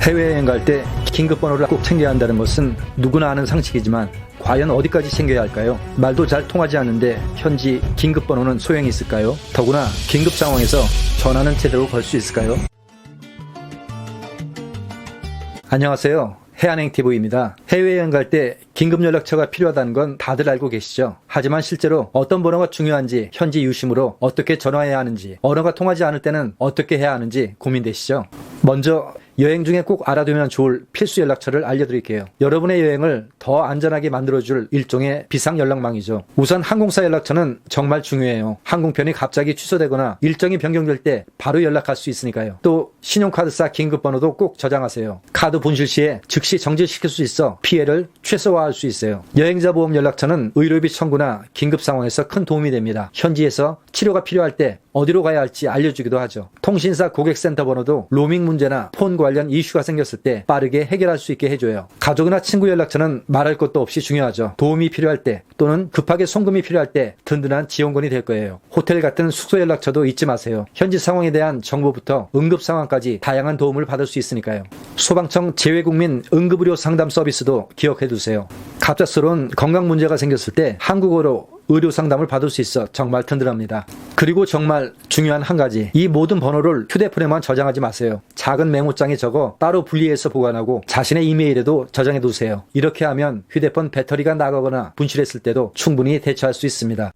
해외여행 갈 때 긴급 번호를 꼭 챙겨야 한다는 것은 누구나 아는 상식이지만 과연 어디까지 챙겨야 할까요? 말도 잘 통하지 않는데 현지 긴급 번호는 소용이 있을까요? 더구나 긴급 상황에서 전화는 제대로 걸 수 있을까요? 안녕하세요. 해안행TV입니다. 해외여행 갈 때 긴급 연락처가 필요하다는 건 다들 알고 계시죠? 하지만 실제로 어떤 번호가 중요한지 현지 유심으로 어떻게 전화해야 하는지 언어가 통하지 않을 때는 어떻게 해야 하는지 고민되시죠? 먼저 여행 중에 꼭 알아두면 좋을 필수 연락처를 알려드릴게요. 여러분의 여행을 더 안전하게 만들어줄 일종의 비상 연락망이죠. 우선 항공사 연락처는 정말 중요해요. 항공편이 갑자기 취소되거나 일정이 변경될 때 바로 연락할 수 있으니까요. 또 신용카드사 긴급번호도 꼭 저장하세요. 카드 분실 시에 즉시 정지시킬 수 있어 피해를 최소화할 수 있어요. 여행자 보험 연락처는 의료비 청구나 긴급 상황에서 큰 도움이 됩니다. 현지에서 치료가 필요할 때 어디로 가야 할지 알려주기도 하죠. 통신사 고객센터 번호도 로밍 문제나 폰 관련 이슈가 생겼을 때 빠르게 해결할 수 있게 해줘요. 가족이나 친구 연락처는 말할 것도 없이 중요하죠. 도움이 필요할 때 또는 급하게 송금이 필요할 때 든든한 지원군이 될 거예요. 호텔 같은 숙소 연락처도 잊지 마세요. 현지 상황에 대한 정보부터 응급 상황까지 다양한 도움을 받을 수 있으니까요. 소방청 재외국민 응급의료 상담 서비스도 기억해 두세요. 갑작스러운 건강 문제가 생겼을 때 한국어로 의료 상담을 받을 수 있어 정말 든든합니다. 그리고 정말 중요한 한 가지. 이 모든 번호를 휴대폰에만 저장하지 마세요. 작은 메모장에 적어 따로 분리해서 보관하고 자신의 이메일에도 저장해 두세요. 이렇게 하면 휴대폰 배터리가 나가거나 분실했을 때도 충분히 대처할 수 있습니다.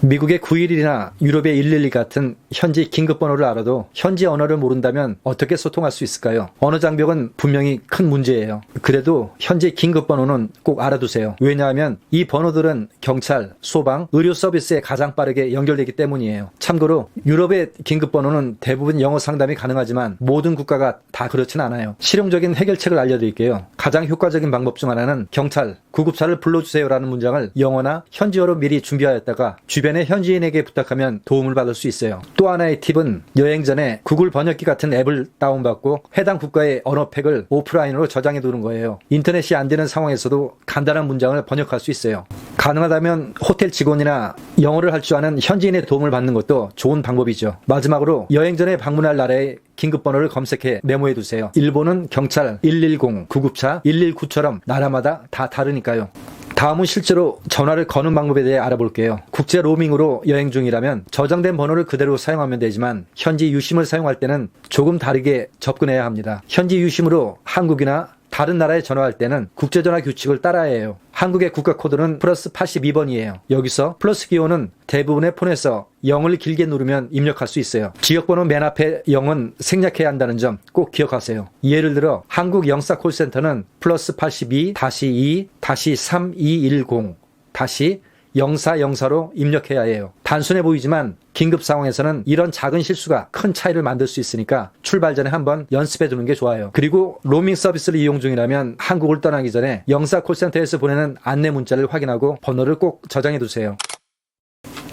미국의 911이나 유럽의 112 같은 현지 긴급번호를 알아도 현지 언어를 모른다면 어떻게 소통할 수 있을까요? 언어 장벽은 분명히 큰 문제예요. 그래도 현지 긴급번호는 꼭 알아두세요. 왜냐하면 이 번호들은 경찰, 소방, 의료 서비스에 가장 빠르게 연결되기 때문이에요. 참고로 유럽의 긴급번호는 대부분 영어 상담이 가능하지만 모든 국가가 다 그렇진 않아요. 실용적인 해결책을 알려드릴게요. 가장 효과적인 방법 중 하나는 경찰, 구급차를 불러주세요라는 문장을 영어나 현지어로 미리 준비하였다가 주변 의 현지인에게 부탁하면 도움을 받을 수 있어요. 또 하나의 팁은 여행 전에 구글 번역기 같은 앱을 다운받고 해당 국가의 언어팩을 오프라인으로 저장해 두는 거예요. 인터넷이 안 되는 상황에서도 간단한 문장을 번역할 수 있어요. 가능하다면 호텔 직원이나 영어를 할 줄 아는 현지인의 도움을 받는 것도 좋은 방법이죠. 마지막으로 여행 전에 방문할 나라의 긴급 번호를 검색해 메모해 두세요. 일본은 경찰 110, 구급차 119처럼 나라마다 다 다르니까요. 다음은 실제로 전화를 거는 방법에 대해 알아볼게요. 국제 로밍으로 여행 중이라면 저장된 번호를 그대로 사용하면 되지만 현지 유심을 사용할 때는 조금 다르게 접근해야 합니다. 현지 유심으로 한국이나 다른 나라에 전화할 때는 국제전화 규칙을 따라야 해요. 한국의 국가 코드는 플러스 82번이에요. 여기서 플러스 기호는 대부분의 폰에서 0을 길게 누르면 입력할 수 있어요. 지역번호 맨 앞에 0은 생략해야 한다는 점 꼭 기억하세요. 예를 들어 한국 영사 콜센터는 플러스 82 2 3210 다시 영사 영사로 입력해야 해요. 단순해 보이지만 긴급 상황에서는 이런 작은 실수가 큰 차이를 만들 수 있으니까 출발 전에 한번 연습해 두는 게 좋아요. 그리고 로밍 서비스를 이용 중이라면 한국을 떠나기 전에 영사 콜센터에서 보내는 안내 문자를 확인하고 번호를 꼭 저장해 두세요.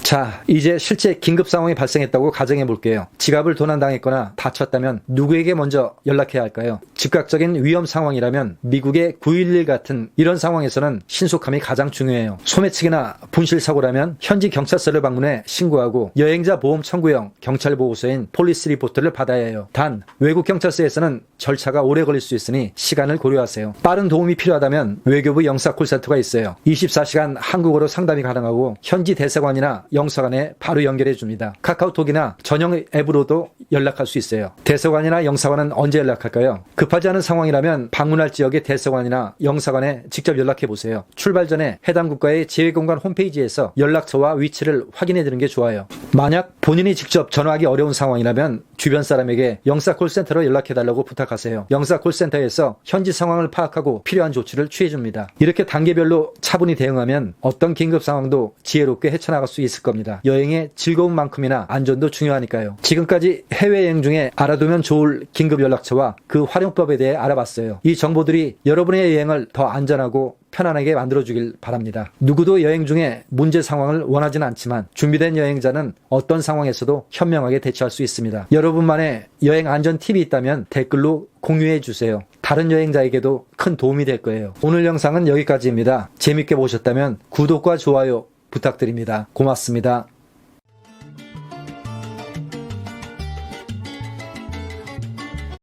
자, 이제 실제 긴급 상황이 발생했다고 가정해 볼게요. 지갑을 도난당했거나 다쳤다면 누구에게 먼저 연락해야 할까요? 즉각적인 위험 상황이라면 미국의 911 같은 이런 상황에서는 신속함이 가장 중요해요. 소매치기나 분실 사고라면 현지 경찰서를 방문해 신고하고 여행자 보험 청구형 경찰 보고서인 폴리스 리포트를 받아야 해요. 단 외국 경찰서에서는 절차가 오래 걸릴 수 있으니 시간을 고려하세요. 빠른 도움이 필요하다면 외교부 영사 콜센터가 있어요. 24시간 한국어로 상담이 가능하고 현지 대사관이나 영사관에 바로 연결해 줍니다. 카카오톡이나 전용 앱으로도 연락할 수 있어요. 대사관이나 영사관은 언제 연락할까요? 급하지 않은 상황이라면 방문할 지역의 대사관이나 영사관에 직접 연락해 보세요. 출발 전에 해당 국가의 재외공간 홈페이지에서 연락처와 위치를 확인해 드는 게 좋아요. 만약 본인이 직접 전화하기 어려운 상황이라면 주변 사람에게 영사 콜센터로 연락해 달라고 부탁하세요. 영사 콜센터에서 현지 상황을 파악하고 필요한 조치를 취해 줍니다. 이렇게 단계별로 차분히 대응하면 어떤 긴급 상황도 지혜롭게 헤쳐나갈 수 있을 겁니다. 여행의 즐거움만큼이나 안전도 중요하니까요. 지금까지 해외여행 중에 알아두면 좋을 긴급 연락처와 그 활용법에 대해 알아봤어요. 이 정보들이 여러분의 여행을 더 안전하고 편안하게 만들어주길 바랍니다. 누구도 여행 중에 문제 상황을 원하진 않지만 준비된 여행자는 어떤 상황에서도 현명하게 대처할 수 있습니다. 여러분만의 여행 안전 팁이 있다면 댓글로 공유해 주세요. 다른 여행자에게도 큰 도움이 될 거예요. 오늘 영상은 여기까지입니다. 재밌게 보셨다면 구독과 좋아요 부탁드립니다. 고맙습니다.